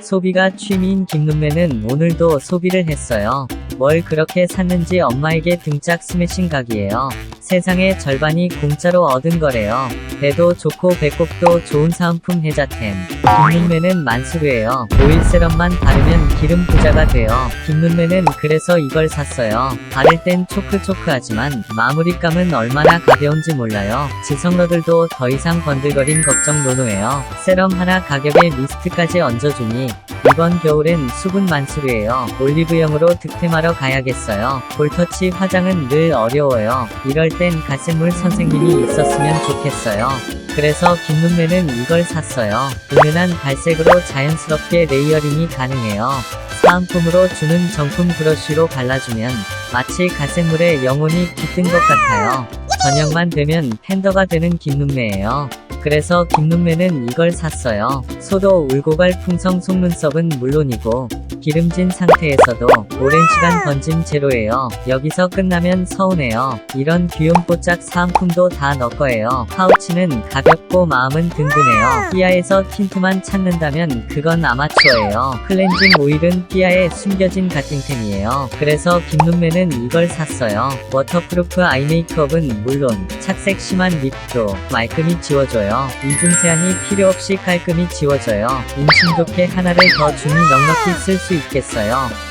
소비가 취미인 김눈매는 오늘도 소비를 했어요. 뭘 그렇게 샀는지 엄마에게 등짝 스매싱 각이에요. 세상의 절반이 공짜로 얻은 거래요. 배도 좋고 배꼽도 좋은 사은품 해자템. 김눈매는 만수르예요. 오일 세럼만 바르면 기름 부자가 돼요. 김눈매는 그래서 이걸 샀어요. 바를 땐 초크초크하지만 마무리감은 얼마나 가벼운지 몰라요. 지성러들도 더 이상 번들거림 걱정 노노해요. 세럼 하나 가격에 미스트까지 얹어주니 이번 겨울엔 수분 만수르예요. 올리브영으로 득템하러 가야겠어요. 볼터치 화장은 늘 어려워요. 이럴 땐 가슴물 선생님이 있었으면 좋겠어요. 그래서 김눈매는 이걸 샀어요. 은은한 발색으로 자연스럽게 레이어링이 가능해요. 사은품으로 주는 정품 브러쉬로 발라주면 마치 가생물에 영혼이 깃든 것 같아요. 저녁만 되면 팬더가 되는 김눈매예요. 그래서 김눈매는 이걸 샀어요. 소도 울고 갈 풍성 속눈썹은 물론이고 기름진 상태에서도 오랜 시간 번짐 제로예요. 여기서 끝나면 서운해요. 이런 귀염 뽀짝 사은품도 다 넣을 거예요. 파우치는 가볍고 마음은 든든해요. 삐아에서 틴트만 찾는다면 그건 아마추어예요. 클렌징 오일은 삐아에 숨겨진 갓띵템이에요. 그래서 김눈매는 이걸 샀어요. 워터프루프 아이 메이크업은 물론 착색 심한 립도 말끔히 지워줘요. 이중 세안이 필요 없이 깔끔히 지워져요. 임신 좋게 하나를 더 주니 넉넉히 쓸 수 있겠어요.